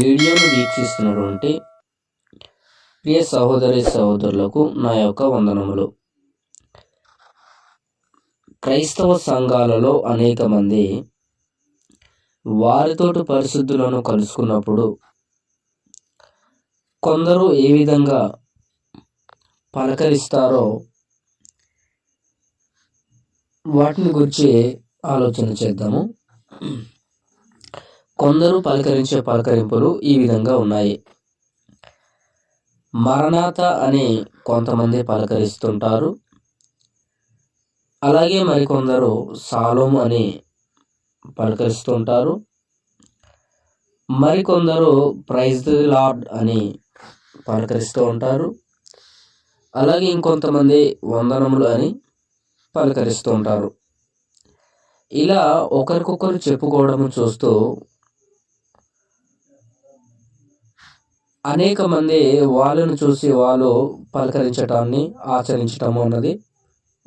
వీడియోను వీక్షిస్తున్నటువంటి ప్రియ సహోదరి సహోదరులకు నా యొక్క వందనములు. క్రైస్తవ సంఘాలలో అనేక మంది వారితోటి పరిశుద్ధులను కలుసుకున్నప్పుడు కొందరు ఏ విధంగా పలకరిస్తారో వాటిని గురించి ఆలోచన చేద్దాము. కొందరు పలకరించే పలకరింపులు ఈ విధంగా ఉన్నాయి. మరణాత అని కొంతమంది పలకరిస్తుంటారు. అలాగే మరికొందరు సాలోం అని పలకరిస్తుంటారు. మరికొందరు ప్రైజ్ ది లార్డ్ అని పలకరిస్తూ ఉంటారు. అలాగే ఇంకొంతమంది వందనములు అని పలకరిస్తూ ఉంటారు. ఇలా ఒకరికొకరు చెప్పుకోవడం చూస్తూ అనేక మంది వాళ్ళను చూసి వాళ్ళు పలకరించటాన్ని ఆచరించటము అన్నది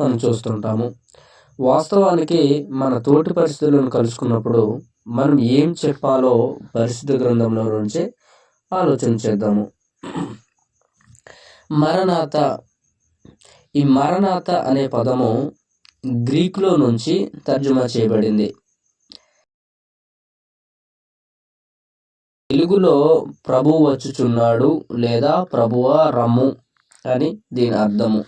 మనం చూస్తుంటాము. వాస్తవానికి మన తోటి పరిస్థితులను కలుసుకున్నప్పుడు మనం ఏం చెప్పాలో పరిస్థితి గ్రంథంలో నుంచి ఆలోచన చేద్దాము. మరణాత ఈ మరణాత అనే పదము గ్రీకులో నుంచి తర్జుమా చేయబడింది. తెలుగులో ప్రభు వచ్చుచున్నాడు లేదా ప్రభువా రమ్ము అని దీని అర్థము.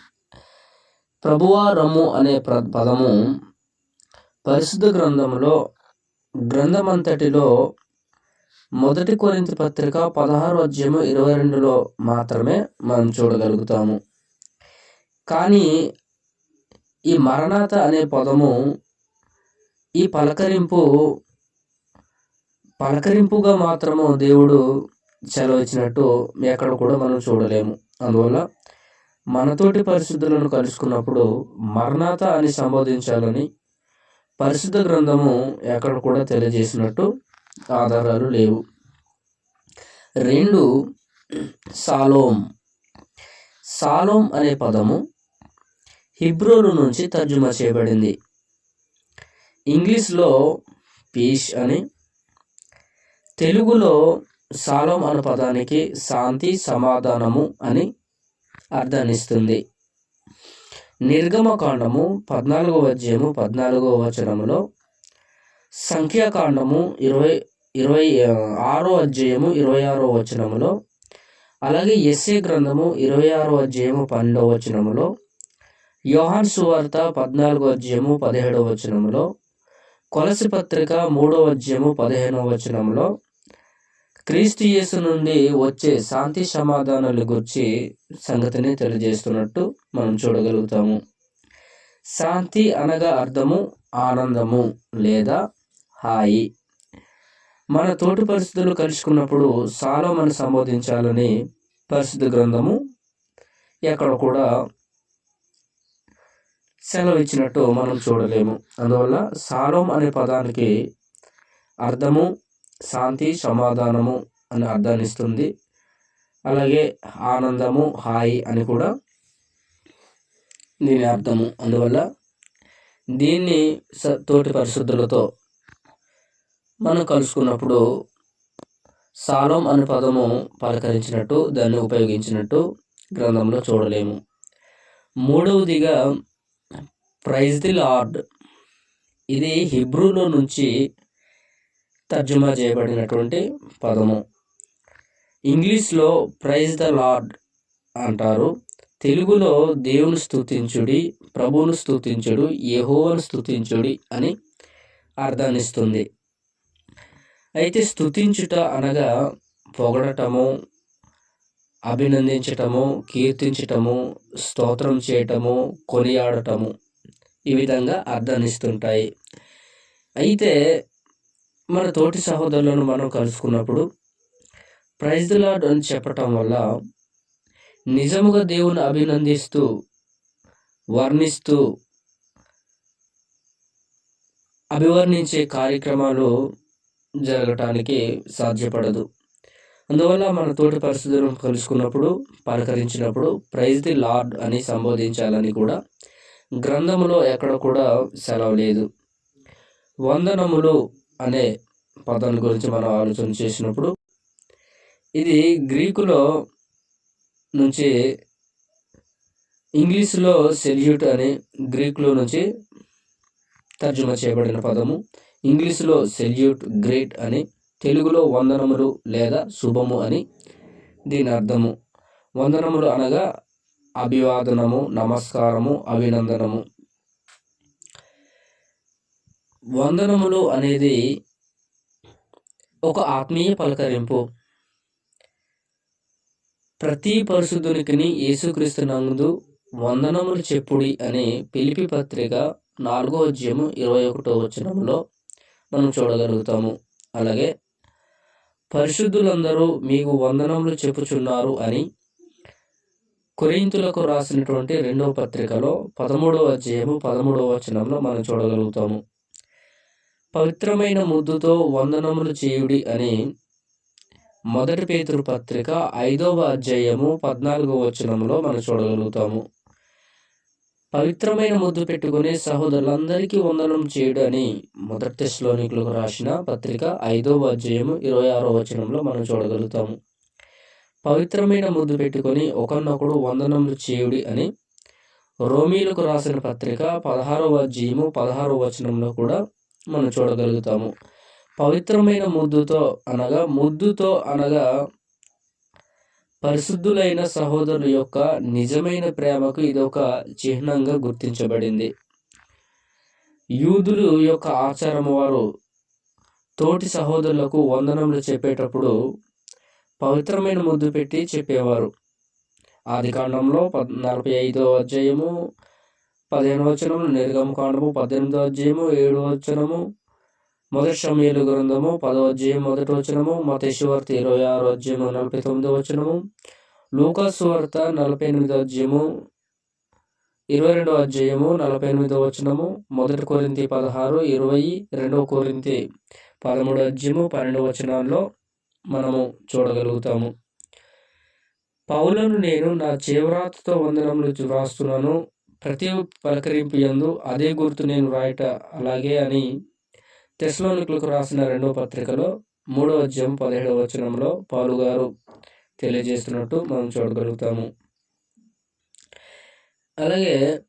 ప్రభువా రమ్ము అనే ప్ర పదము పరిశుద్ధ గ్రంథంలో గ్రంథమంతటిలో మొదటి కొరింత పత్రిక పదహారు అధ్యయము ఇరవై రెండులో మాత్రమే మనం చూడగలుగుతాము. కానీ ఈ మరణాత అనే పదము ఈ పలకరింపు పలకరింపుగా మాత్రము దేవుడు సెలవిచ్చినట్టు ఎక్కడ కూడా మనం చూడలేము. అందువల్ల మనతోటి పరిశుద్ధులను కలుసుకున్నప్పుడు మరణాత అని సంబోధించాలని పరిశుద్ధ గ్రంథము ఎక్కడ కూడా తెలియజేసినట్టు ఆధారాలు లేవు. రెండు సాలోం. సాలోం అనే పదము హిబ్రోలు నుంచి తర్జుమా చేయబడింది. ఇంగ్లీష్లో పీష్ అని తెలుగులో సాలం అన్న పదానికి శాంతి సమాధానము అని అర్థాన్నిస్తుంది నిర్గమకాండము పద్నాలుగో అధ్యాయము పద్నాలుగో వచనములో సంఖ్యాకాండము ఇరవై ఇరవై ఆరో అధ్యాయము ఇరవై ఆరో వచనములో అలాగే ఎస్ఏ గ్రంథము ఇరవై ఆరో అధ్యాయము పన్నెండవ వచనములో యోహాన్ సువార్త పద్నాలుగో అధ్యాయము పదిహేడవ వచనములో కొలసి పత్రిక మూడవ అధ్యాయము పదిహేనవ వచనంలో క్రీస్తు యేసు నుండి వచ్చే శాంతి సమాధానాల గురించి సంగతిని తెలియజేస్తున్నట్టు మనం చూడగలుగుతాము. శాంతి అనగా అర్థము ఆనందము లేదా హాయి. మన తోటి పరిస్థితులు కలుసుకున్నప్పుడు సాలోమని సంబోధించాలని పరిస్థితి గ్రంథము ఎక్కడ కూడా సెలవు ఇచ్చినట్టు మనం చూడలేము. అందువల్ల సాలోం అనే పదానికి అర్థము శాంతి సమాధానము అని అర్థాన్ని ఇస్తుంది. అలాగే ఆనందము హాయి అని కూడా దీని అర్థము. అందువల్ల దీన్ని స తోటి పరిశుద్ధులతో మనం కలుసుకున్నప్పుడు సాలోం అనే పదము పలకరించినట్టు దాన్ని ఉపయోగించినట్టు గ్రంథంలో చూడలేము. మూడవదిగా ప్రైజ్ ది లార్డ్. ఇది హిబ్రూలో నుంచి తర్జుమా చేయబడినటువంటి పదము. ఇంగ్లీష్లో ప్రైజ్ ద లార్డ్ అంటారు. తెలుగులో దేవుని స్థుతించుడి ప్రభువును స్థుతించుడు యహోవను స్థుతించుడి అని అర్థాన్నిస్తుంది. అయితే స్థుతించుట అనగా పొగడటము అభినందించటము కీర్తించటము స్తోత్రం చేయటము కొనియాడటము. ఈ విధంగా అర్థాన్నిస్తుంటాయి. అయితే మన తోటి సహోదరులను మనం కలుసుకున్నప్పుడు ప్రైజ్ లాడ్ లార్డ్ అని చెప్పటం వల్ల నిజముగా దేవుని అభినందిస్తూ వర్ణిస్తూ అభివర్ణించే కార్యక్రమాలు జరగటానికి సాధ్యపడదు. అందువల్ల మన తోటి పరిస్థితులను కలుసుకున్నప్పుడు పలకరించినప్పుడు ప్రైజ్ ది లార్డ్ అని సంబోధించాలని కూడా గ్రంథములో ఎక్కడ కూడా సెలవు లేదు. వందనములు అనే పదాన్ని గురించి మనం ఆలోచన చేసినప్పుడు ఇది గ్రీకులో నుంచి ఇంగ్లీష్లో సెల్యూట్ అని గ్రీకులో నుంచి తర్జుమా చేయబడిన పదము. ఇంగ్లీష్లో సెల్యూట్ గ్రేట్ అని తెలుగులో వందనములు లేదా శుభము అని దీని అర్థము. వందనములు అనగా అభివాదనము నమస్కారము అభినందనము. వందనములు అనేది ఒక ఆత్మీయ పలకరింపు. ప్రతి పరిశుద్ధునికి యేసుక్రీస్తు నందు వందనములు చెప్పుడి అనే పిలిపి పత్రిక నాలుగో అధ్యాయము ఇరవై ఒకటో వచనంలో మనం చూడగలుగుతాము. అలాగే పరిశుద్ధులందరూ మీకు వందనములు చెప్పుచున్నారు అని కొరింతులకు రాసినటువంటి రెండవ పత్రికలో పదమూడవ అధ్యాయము పదమూడవ వచనంలో మనం చూడగలుగుతాము. పవిత్రమైన ముద్దుతో వందనములు చేయుడి అని మొదటి పేతురు పత్రిక ఐదవ అధ్యాయము పద్నాలుగవ వచనంలో మనం చూడగలుగుతాము. పవిత్రమైన ముద్దు పెట్టుకుని సహోదరులందరికీ వందనం చేయడు అని మొదటి శ్లోనికులకు రాసిన పత్రిక ఐదవ అధ్యాయము ఇరవై ఆరో వచనంలో మనం చూడగలుగుతాము. పవిత్రమైన ముద్దు పెట్టుకొని ఒకరినొకడు వందనములు చేయుడి అని రోమీలకు రాసిన పత్రిక పదహారవ అధ్యాయము పదహారవ వచనంలో కూడా మనం చూడగలుగుతాము. పవిత్రమైన ముద్దుతో అనగా ముద్దుతో అనగా పరిశుద్ధులైన సహోదరుల యొక్క నిజమైన ప్రేమకు ఇది ఒక చిహ్నంగా గుర్తించబడింది. యూదులు యొక్క ఆచారం వారు తోటి సహోదరులకు వందనములు చెప్పేటప్పుడు పవిత్రమైన ముద్దు పెట్టి చెప్పేవారు. ఆది కాండంలో పద్ నలభై ఐదో అధ్యాయము పదిహేను వచనము నిర్గమ కాండము పద్దెనిమిదో అధ్యాయము ఏడు వచనము మొదటి సమయలు గ్రంథము పదో అధ్యాయం మొదటి వచనము మతేశ్వార్త ఇరవై ఆరో అధ్యాయము నలభై తొమ్మిదో వచనము లూకాసు వార్త నలభై ఎనిమిదో అధ్యాయము ఇరవై రెండో అధ్యాయము నలభై ఎనిమిదో వచనము మొదటి కోరింతి పదహారు ఇరవై రెండవ కోరింతి పదమూడు అధ్యాయము పన్నెండు వచనాల్లో మనము చూడగలుగుతాము. పౌలను నేను నా చేవరాతతో వందనములు వ్రాస్తున్నాను. ప్రతి పలకరింపు యందు అదే గుర్తు నేను రాయట అలాగే అని తెస్లోనికులకు రాసిన రెండవ పత్రికలో మూడవ అధ్యాయం పదిహేడవ వచనంలో పాలు గారు తెలియజేస్తున్నట్టు మనం చూడగలుగుతాము. అలాగే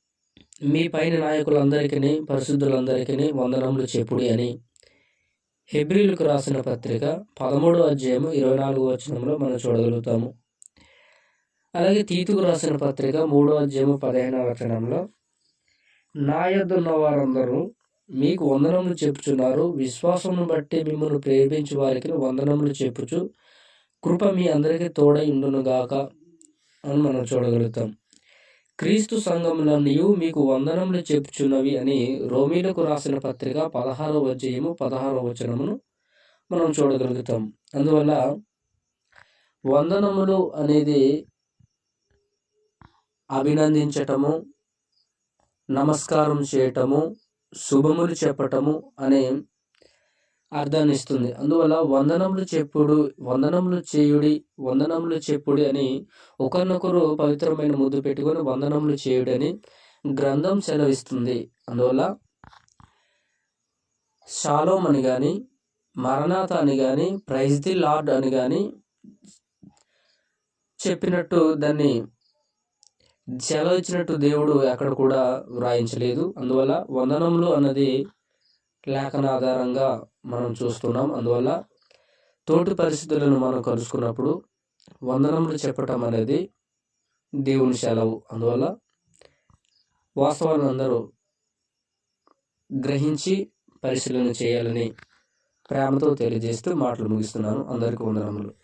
మీ పైన నాయకులందరికీ పరిశుద్ధులందరికీ వందనములు చెప్పుడి అని హెబ్రిలకు రాసిన పత్రిక పదమూడో అధ్యాయము ఇరవై నాలుగు వచనంలో మనం చూడగలుగుతాము. అలాగే తీతుకు రాసిన పత్రిక మూడో అధ్యాయము పదిహేనవ వచనంలో నా యొద్ద ఉన్న వారందరూ మీకు వందనములు చెప్పుచున్నారు. విశ్వాసమును బట్టి మిమ్మల్ని ప్రేమించు వారికి వందనములు చెప్పుచు కృప మీ అందరికీ తోడై ఉండునుగాక అని మనం చూడగలుగుతాం. క్రీస్తు సంఘములన్నీ మీకు వందనములు చెప్పుచున్నవి అని రోమీలకు రాసిన పత్రిక పదహారవ అధ్యాయము పదహారవ వచనమును మనం చూడగలుగుతాం. అందువల్ల వందనములు అనేది అభినందించటము నమస్కారం చేయటము శుభములు చెప్పటము అనే అర్థాన్ని ఇస్తుంది అందువల్ల వందనములు చెప్పుడు వందనములు చేయుడి వందనములు చెప్పుడి అని ఒకరినొకరు పవిత్రమైన ముద్దు పెట్టుకొని వందనములు చేయుడి అని గ్రంథం సెలవిస్తుంది. అందువల్ల షాలోమ్ అని కానీ మరణాత అని కానీ ప్రైజ్ ది లార్డ్ అని కానీ చెప్పినట్టు దాన్ని సెలవు ఇచ్చినట్టు దేవుడు ఎక్కడ కూడా వ్రాయించలేదు. అందువల్ల వందనములు అన్నది లేఖన ఆధారంగా మనం చూస్తున్నాం. అందువల్ల తోటి పరిస్థితులను మనం కలుసుకున్నప్పుడు వందనములు చెప్పటం అనేది దేవుని సెలవు. అందువల్ల వాస్తవాన్ని అందరూ గ్రహించి పరిశీలన చేయాలని ప్రేమతో తెలియజేస్తూ మాటలు ముగిస్తున్నాను. అందరికీ వందనములు.